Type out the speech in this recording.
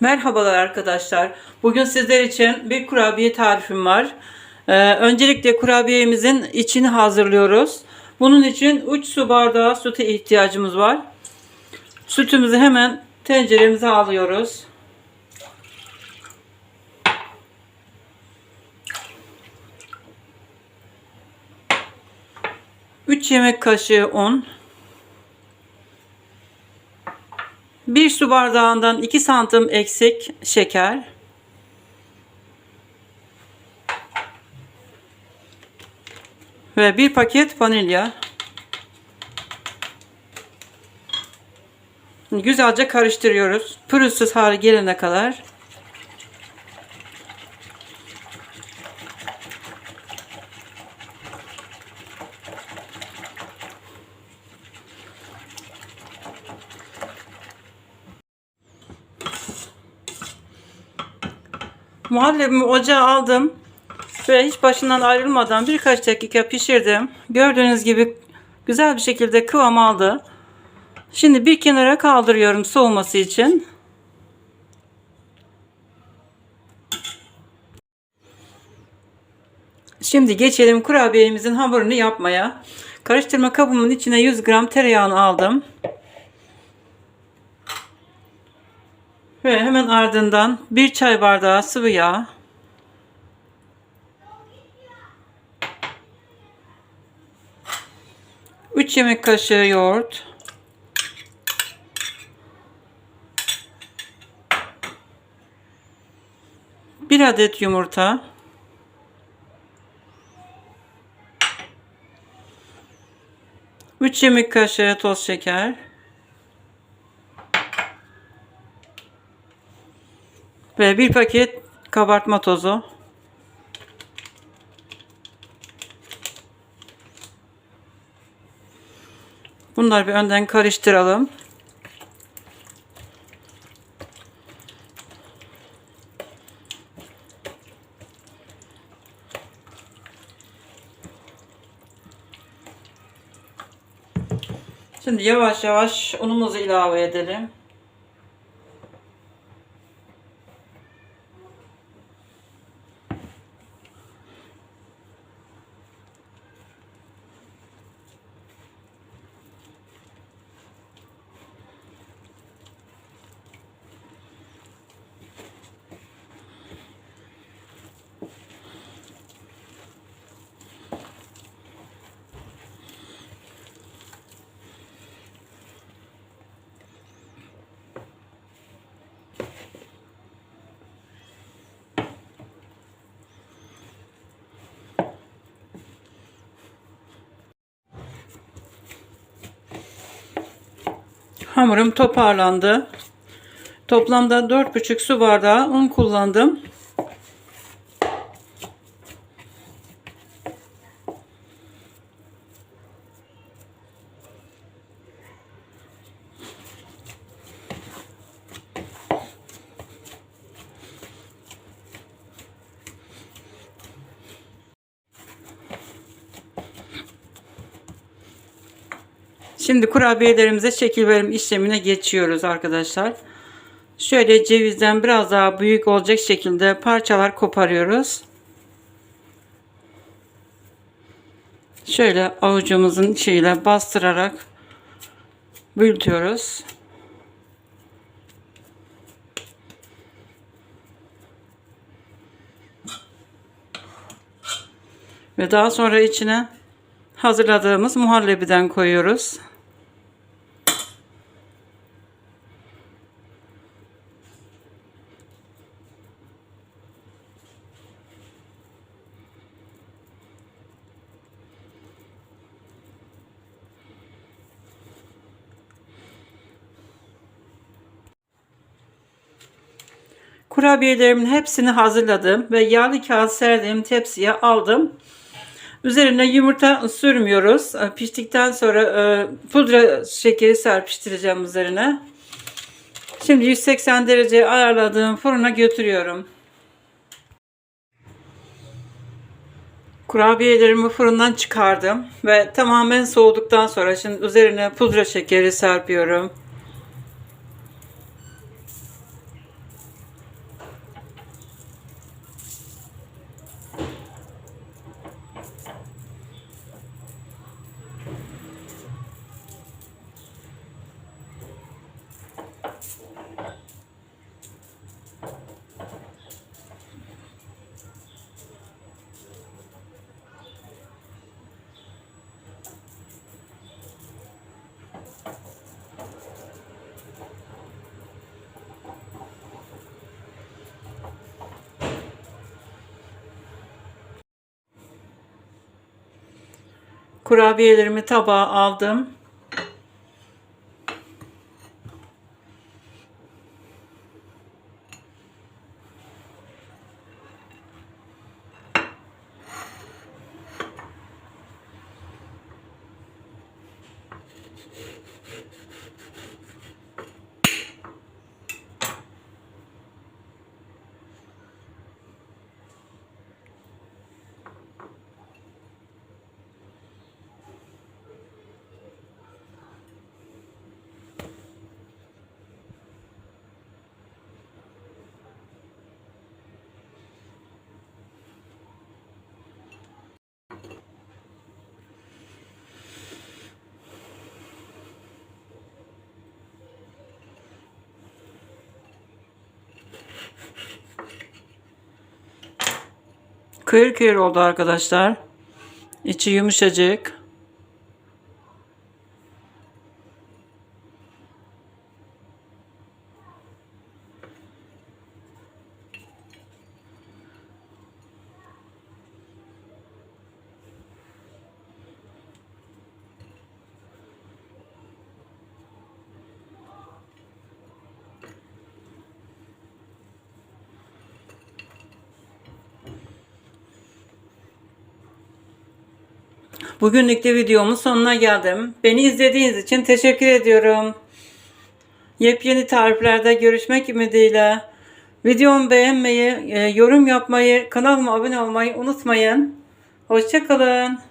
Merhabalar arkadaşlar. Bugün sizler için bir kurabiye tarifim var. Ee, öncelikle kurabiyemizin içini hazırlıyoruz. Bunun için 3 su bardağı süte ihtiyacımız var. Sütümüzü hemen tenceremize alıyoruz. Üç yemek kaşığı un. 1 su bardağından 2 santim eksik şeker. Ve bir paket vanilya. Güzelce karıştırıyoruz. Pürüzsüz hale gelene kadar. Muhallebimi ocağa aldım ve hiç başından ayrılmadan birkaç dakika pişirdim. Gördüğünüz gibi güzel bir şekilde kıvam aldı. Şimdi bir kenara kaldırıyorum soğuması için. Şimdi geçelim kurabiyemizin hamurunu yapmaya. Karıştırma kabımın içine 100 gram tereyağını aldım. Ve hemen ardından bir çay bardağı sıvı yağ. Üç yemek kaşığı yoğurt. Bir adet yumurta. Üç yemek kaşığı toz şeker. Ve bir paket kabartma tozu. Bunları bir önden karıştıralım. Şimdi yavaş yavaş unumuzu ilave edelim. Hamurum toparlandı. Toplamda 4,5 su bardağı un kullandım. Şimdi kurabiyelerimize şekil verim işlemine geçiyoruz arkadaşlar. Şöyle cevizden biraz daha büyük olacak şekilde parçalar koparıyoruz. Şöyle avucumuzun içiyle bastırarak büyütüyoruz. Ve daha sonra içine hazırladığımız muhallebiden koyuyoruz. Kurabiyelerimin hepsini hazırladım ve yağlı kağıt serdiğim tepsiye aldım. Üzerine yumurta sürmüyoruz. E, Piştikten sonra e, pudra şekeri serpiştireceğim üzerine. Şimdi 180 derece ayarladığım fırına götürüyorum. Kurabiyelerimi fırından çıkardım ve tamamen soğuduktan sonra şimdi üzerine pudra şekeri serpiyorum. Kurabiyelerimi tabağa aldım. Kıyır kıyır oldu arkadaşlar. İçi yumuşacık. Bugünlük de videomun sonuna geldim. Beni izlediğiniz için teşekkür ediyorum. Yepyeni tariflerde görüşmek ümidiyle. Videomu beğenmeyi, e, yorum yapmayı, kanalıma abone olmayı unutmayın. Hoşçakalın.